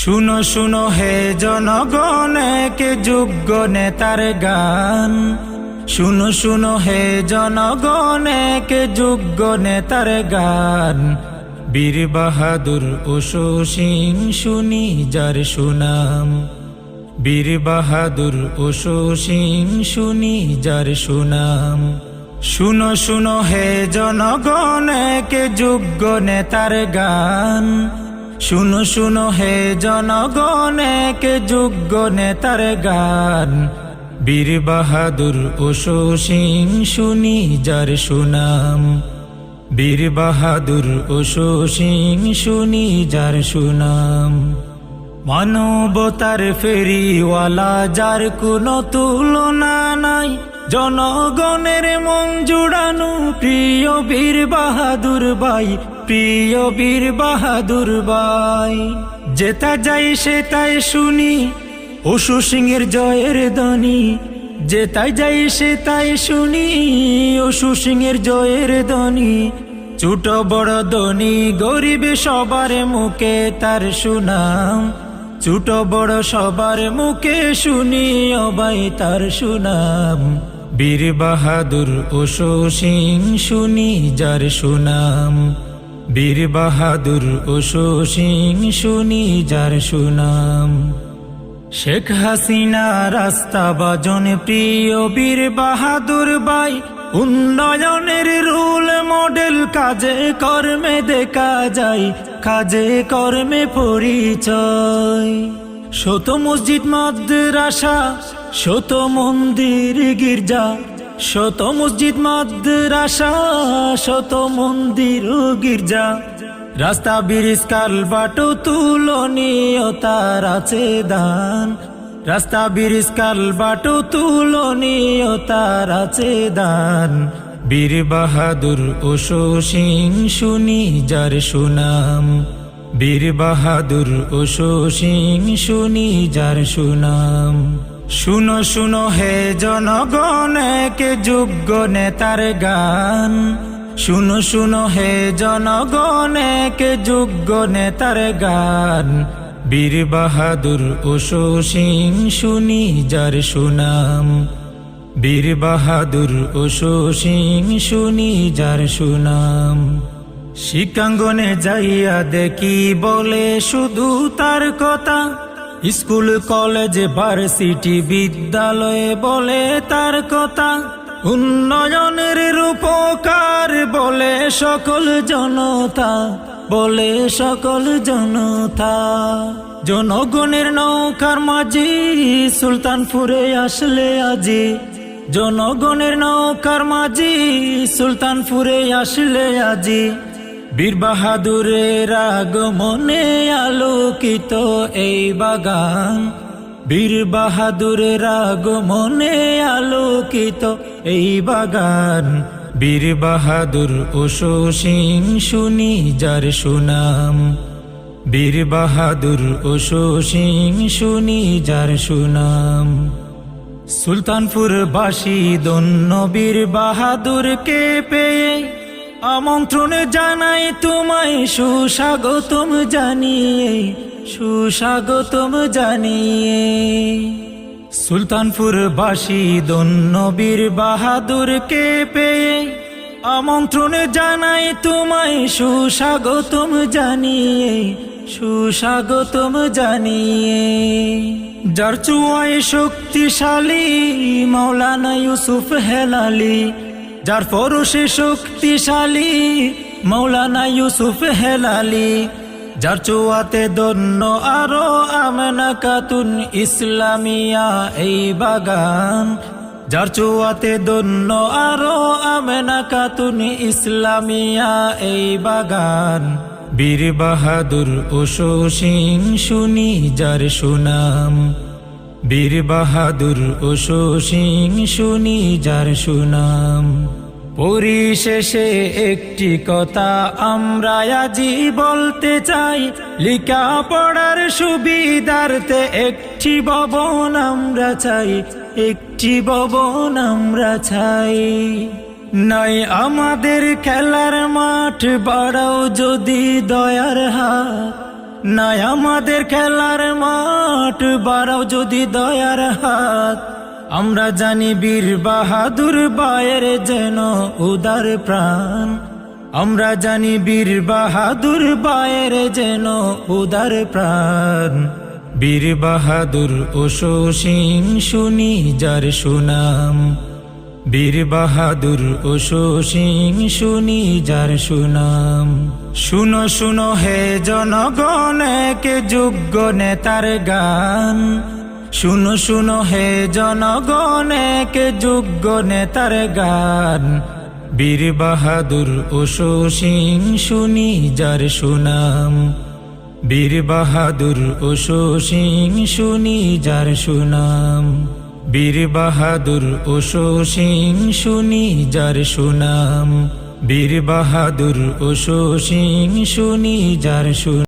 শুনো শুনো হে জনগণ কে যোগ্য নেতার গান। শুনো শুনো হে জনগণ কে যোগ্য নেতার গান। বীর বাহাদুর ওশো সিং শুনি যার সুনাম। বীর বাহাদুর ওশো সিং শুনি যার সুনাম। শুনো শুনো হে জনগণ কে যোগ্য নেতার গান। শুনো শুনো হে জনগণ, এক যোগ্য নেতার গান। বীর বাহাদুর ও সিং শুনি যার সুনাম। বীর বাহাদুর ও সিং শুনি যার সুনাম। মানবতার ফেরিওয়ালা, যার কোনো তুলনা নাই। জনগণের মন জুড়ানো প্রিয় বীর বাহাদুর ভাই, প্রিয় বীর বাহাদুর ভাই। যেটা যাই সে তাই শুনি অশু সিংহের জয়ের ধ্বনি। যে তাই যাই সে তাই শুনি অশু সিংহের জয়ের ধ্বনি। ছোট বড় ধনী গরিব সবার মুখে তার সুনাম। ছোট বড় সবার মুখে শুনি অবাই তার সুনাম। বীর বাহাদুর ওশো সিং শুনি যার সুনাম। বীর বাহাদুর ওশো সিং শুনি যার সুনাম। শেখ হাসিনা রাস্তা বাজন প্রিয় বীর বাহাদুর বাই উন্নয়নের রুল মডেল, কাজে কর্মে দেখা যায়, কাজে কর্মে পরিচয়। শত মসজিদ, মাদ্রাসা, শত মন্দির, গির্জা, শত মসজিদ, মাদ্রাসা, শত মন্দির গির্জা। রাস্তা, ব্রিজ কাল বাটো তুলনীয় তার আছে দান। রাস্তা ব্রিজ, কাল বাটো তুলনীয় তার আছে দান। বীর বাহাদুর ওশো সিং শুনি যার সুনাম। বীর বাহাদুর ওশো সিং শুনি যার সুনাম। শুনো শুনো হে জনগণ যোগ্য নেতার গান। শুনো শুনো হে জনগণ যোগ্য নেতার গান। বীর বাহাদুর ওশো সিং শুনি যার সুনাম। বীর বাহাদুর ওশো সিং শুনি যার সুনাম। শিকাঙ্গনে যাইয়া দেখি বলে শুধু তার কথা। স্কুল, কলেজ, ভার্সিটি, বিদ্যালয়ে বলে তার কথা। উন্নয়নের রূপকার বলে সকল জনতা। বলে সকল জনতা, জনগণের নৌকার মাঝি সুলতানপুরে আসলে আজি। জনগণের নৌকার মাঝি সুলতানপুরে আসলে আজি। বীর বাহাদুরের আগমনে আলোকিত এই বাগান। বীর বাহাদুরের আগমনে আলোকিত এই বাগান। বীর বাহাদুর ওশো সিং শুনি যার সুনাম। বীর বাহাদুর ওশো সিং শুনি যার সুনাম। সুলতানপুর বাসী দন্য বীর বাহাদুরকে পেয়ে আমন্ত্রণ জানাই তোমায়, সুস্বাগতম জানিয়ে সুস্বাগতম জানিয়ে। সুলতানপুর বাসী দন্য বীর বাহাদুরকে পেয়ে আমন্ত্রণ জানাই তোমায়, সুস্বাগতম জানিয়ে সুস্বাগতম জানিয়ে। যার চুয়ায় শক্তিশালী মৌলানা ইউসুফ হেলালি, যার পরশে শক্তিশালী মৌলানা ইউসুফ হেলালি যার চুয়াতে দন্য আরও আমেনা কাতুন ইসলামিয়া এই বাগান। যার চুয়াতে দন্য আরও আমেনা কাতুন ইসলামিয়া এই বাগান। বীর বাহাদুর ওশো সিং শুনি যার সুনাম। বীর বাহাদুর ওশো সিং শুনি যার সুনাম। পরিশেষে একটি কথা আমরা আজি বলতে চাই। লিখা পড়ার সুবিধার্থে একটি ভবন আমরা চাই, একটি ভবন আমরা চাই। নাই আমাদের খেলার মাঠ বাড়াও যদি দয়ার হাত। নাই আমাদের খেলার মাঠ বাড়াও যদি দয়ার হাত। আমরা জানি বীর বাহাদুর বায়ের যেন উদার প্রাণ। আমরা জানি বীর বাহাদুর বায়ের যেন উদার প্রাণ। বীর বাহাদুর ওশো সিং শুনি যার সুনাম। বীর বাহাদুর ওশো সিং শুনি যার সুনাম। শুনো শুনো হে জনগণ কে যোগ্য নেতার গান। শুনো শুনো হে জনগণ কে যোগ্য নেতার গান। বীর বাহাদুর ওশো সিং শুনি যার সুনাম। বীর বাহাদুর ওশো সিং শুনি যার সুনাম। বীর বাহাদুর ওশো সিং শুনি যার সুনাম। বীর বাহাদুর ওশো সিং শুনি যার সুনাম।